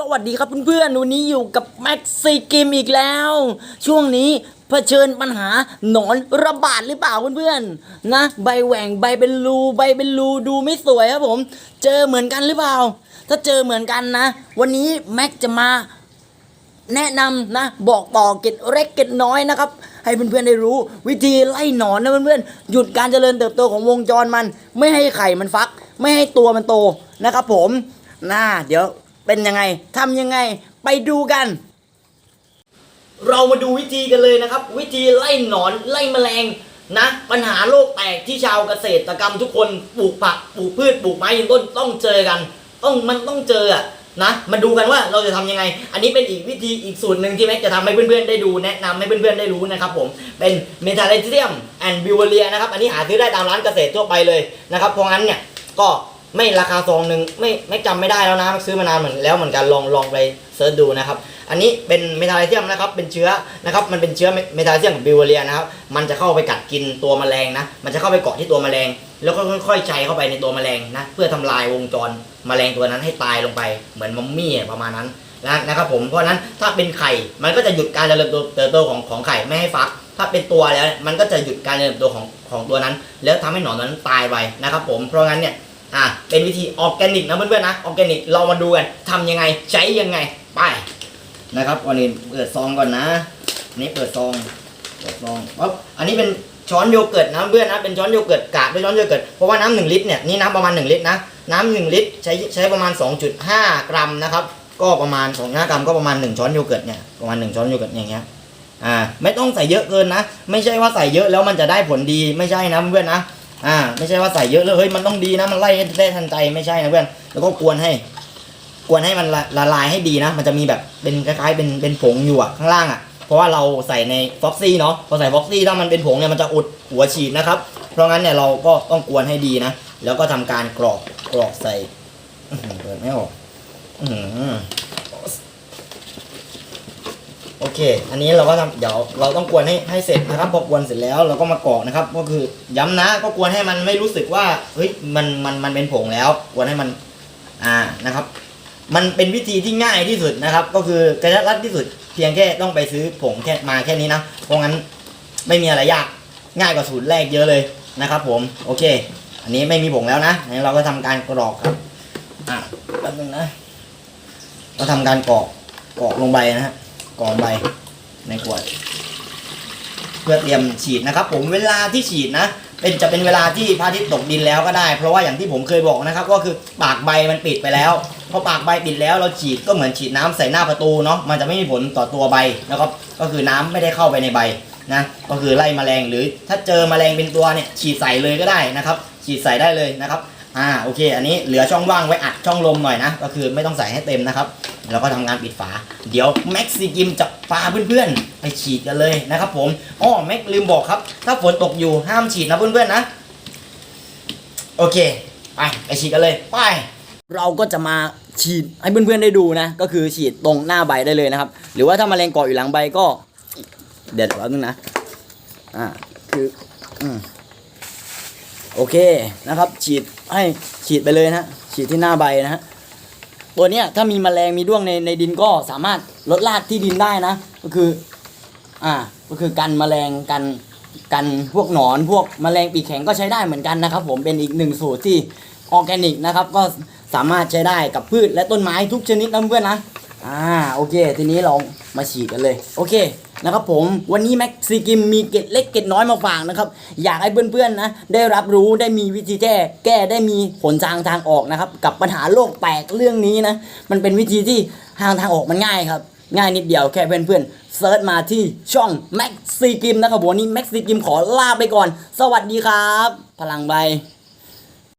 สวัสดีครับเพื่อนๆ วันนี้อยู่กับแม็กซี่กิมอีกแล้ว ช่วงนี้เผชิญปัญหาหนอนระบาดหรือเปล่าเพื่อนๆ นะ ใบแหว่งใบเป็นรูใบเป็นรูดูไม่สวยครับผม เจอเหมือนกันหรือเปล่า ถ้าเจอเหมือนกันนะ วันนี้แม็กจะมาแนะนำนะ บอกต่อเก็ดเล็กเก็ดน้อยนะครับ ให้เพื่อนๆได้รู้ วิธีไล่หนอนนะเพื่อนๆ หยุดการเจริญเติบโตของวงจรมัน ไม่ให้ไข่มันฟัก ไม่ให้ตัวมันโตนะครับผมน่าเดี๋ยว เป็นยังไงทำยังไง ไปดูกัน เรามาดูวิธีกันเลยนะครับ วิธีไล่หนอนไล่แมลงนะปัญหาโลกแตกที่ชาวเกษตรกรรมทุกคนปลูกผักปลูกพืชปลูกไม้ยืนต้นต้องเจอกัน ต้องมันต้องเจออะนะมาดูกันว่าเราจะทำยังไง อันนี้เป็นอีกวิธีอีกสูตรหนึ่งที่แม็กจะทำให้เพื่อนๆได้ดูแนะนำให้เพื่อนๆได้รู้นะครับผมเป็นเมทาเลเซียมแอนด์บิวเรียนะครับอันนี้หาซื้อได้ตามร้านเกษตรทั่วไปเลยนะครับเพราะงั้นเนี่ยก็ ไม่ราคาซองหนึ่งไม่ไม่จำไม่ได้แล้วนะซื้อมานานเหมือนแล้วเหมือนกันลองลองไปเซิร์ชดูนะครับอันนี้เป็นเมทาลเซียมนะครับเป็นเชื้อนะครับมันเป็นเชื้อเมทาลเซียมของบิวเรียนะครับมันจะเข้าไปกัดกินตัวแมลงนะมันจะเข้าไปเกาะที่ตัวแมลง แล้วก็ค่อยๆใจเข้าไปในตัวแมลงนะเพื่อทำลายวงจรแมลงตัวนั้นให้ตายลงไปเหมือนมัมมี่ประมาณนั้นนะนะครับผมเพราะนั้นถ้าเป็นไข่มันก็จะหยุดการเจริญเติบโตของของไข่ไม่ให้ฟัก ถ้าเป็นตัวแล้วมันก็จะหยุดการเจริญเติบโตของของตัวนั้น แล้วทำให้หนอนนั้นตายไปนะครับผมเพราะงั้นเนี่ย อะเป็นวิธีออร์แกนิกนะเพื่อนๆนะออร์แกนิกเรามาดูกันทำยังไงใช้ยังไงไปนะครับวันนี้เปิดซองก่อนนะอันนี้เปิดซองเปิดซองปั๊บอันนี้เป็นช้อนโยเกิร์ตนะเพื่อนนะเป็นช้อนโยเกิร์ตกากด้วยช้อนโยเกิร์ตเพราะว่าน้ำหนึ่งลิตรเนี่ยนี่น้ำประมาณ 1 ลิตรนะน้ำหนึ่งลิตรใช้ใช้ประมาณ 2.5 กรัมนะครับก็ประมาณ2.5กรัมก็ประมาณ 1 ช้อนโยเกิร์ตเนี่ยประมาณ 1 ช้อนโยเกิร์ตอย่างเงี้ยอ่าไม่ต้องใส่เยอะเกินนะ ไม่ใช่ว่าใส่เยอะแล้วมันจะได้ผลดีไม่ใช่นะเพื่อนนะ อ่า ไม่ใช่ว่าใส่เยอะแล้วเฮ้ยมันต้องดีนะมันไล่ให้ได้ทันใจไม่ใช่นะเพื่อนแล้วก็กวนให้ กวนให้มันละละลายให้ดีนะ มันจะมีแบบเป็นคล้ายๆเป็นเป็นผงอยู่อะข้างล่างอะเพราะว่าเราใส่ในฟ็อกซี่เนาะพอใส่ฟ็อกซี่ถ้ามันเป็นผงเนี่ยมันจะอุดหัวฉีดนะครับ เพราะงั้นเนี่ยเราก็ต้องกวนให้ดีนะ แล้วก็ทำการกรอกกรอกใส่เปิดไม่ออกอื เค อันนี้เราก็ทำเดี๋ยวเราต้องกวนให้ให้เสร็จนะครับพอกวนเสร็จแล้วเราก็มากรอกนะครับ ก็คือย้ำนะก็กวนให้มันไม่รู้สึกว่าเฮ้ยมันมันมันเป็นผงแล้วกวนให้มันอ่านะครับ มันเป็นวิธีที่ง่ายที่สุดนะครับ ก็คือกระชับรัดที่สุดเพียงแค่ต้องไปซื้อผงแค่มาแค่นี้นะเพราะงั้นไม่มีอะไรยากง่ายกว่าสูตรแรกเยอะเลยนะครับ ผมโอเค อันนี้ไม่มีผงแล้วนะงั้นเราก็ทำการกรอกครับอะแป๊บนึงนะเราทำการกรอกกรอกลงไปนะฮะ กองไปในขวด เพื่อเตรียมฉีดนะครับ ผมเวลาที่ฉีดนะเป็นจะเป็นเวลาที่พระอาทิตย์ตกดินแล้วก็ได้ เพราะว่าอย่างที่ผมเคยบอกนะครับ ก็คือปากใบมันปิดไปแล้วพอปากใบปิดแล้วเราฉีดก็เหมือนฉีดน้ำใส่หน้าประตูเนาะมันจะไม่มีผลต่อตัวใบนะครับ ก็คือน้ำไม่ได้เข้าไปในใบนะก็คือไล่แมลงหรือถ้าเจอแมลงเป็นตัวเนี่ยฉีดใส่เลยก็ได้นะครับ ฉีดใส่ได้เลยนะครับ อ่าโอเค อันนี้เหลือช่องว่างไว้อัดช่องลมหน่อยนะ ก็คือไม่ต้องใส่ให้เต็มนะครับ แล้วก็ทำงานปิดฝา เดี๋ยวแม็กซิกิมจะพาเพื่อนๆ ไปฉีดกันเลยนะครับผมอ้อแม็กลืมบอกครับ ถ้าฝนตกอยู่ห้ามฉีดนะเพื่อนๆนะ โอเค ไปไปฉีดกันเลยไปเราก็จะมาฉีดให้เพื่อนๆได้ดูนะ ก็คือฉีดตรงหน้าใบได้เลยนะครับ หรือว่าถ้าแมลงเกาะอยู่หลังใบก็ เดี๋ยวแป๊บนึงนะ อ่า คือ อืม โอเคนะครับ ฉีดให้ฉีดไปเลยนะฉีดที่หน้าใบนะฮะตัวเนี้ยถ้ามีแมลงมีด้วงในในดินก็สามารถลดรากที่ดินได้นะ ก็คืออ่าก็คือกันแมลงกันกันพวกหนอนพวกแมลงปีกแข็งก็ใช้ได้เหมือนกันนะครับ ผมเป็นอีกหนึ่งสูตรที่ออร์แกนิกนะครับ ก็สามารถใช้ได้กับพืชและต้นไม้ทุกชนิดนะเพื่อนนะอ่าโอเค ทีนี้เรามาฉีดกันเลย โอเค นะครับผมวันนี้แม็กซีกิมมีเกร็ดเล็กเกร็ดน้อยมาฝากนะครับ อยากให้เพื่อนๆนะ ได้รับรู้ได้มีวิธีแก้แก้ได้มีหนทางทางออกนะครับ กับปัญหาโลกแตกเรื่องนี้นะ มันเป็นวิธีที่ทางทางออกมันง่ายครับ ง่ายนิดเดียวแค่เพื่อนๆเซิร์ชมาที่ช่องแม็กซีกิมนะครับวันนี้แม็กซีกิมขอลาไปก่อน สวัสดีครับ พลังใบ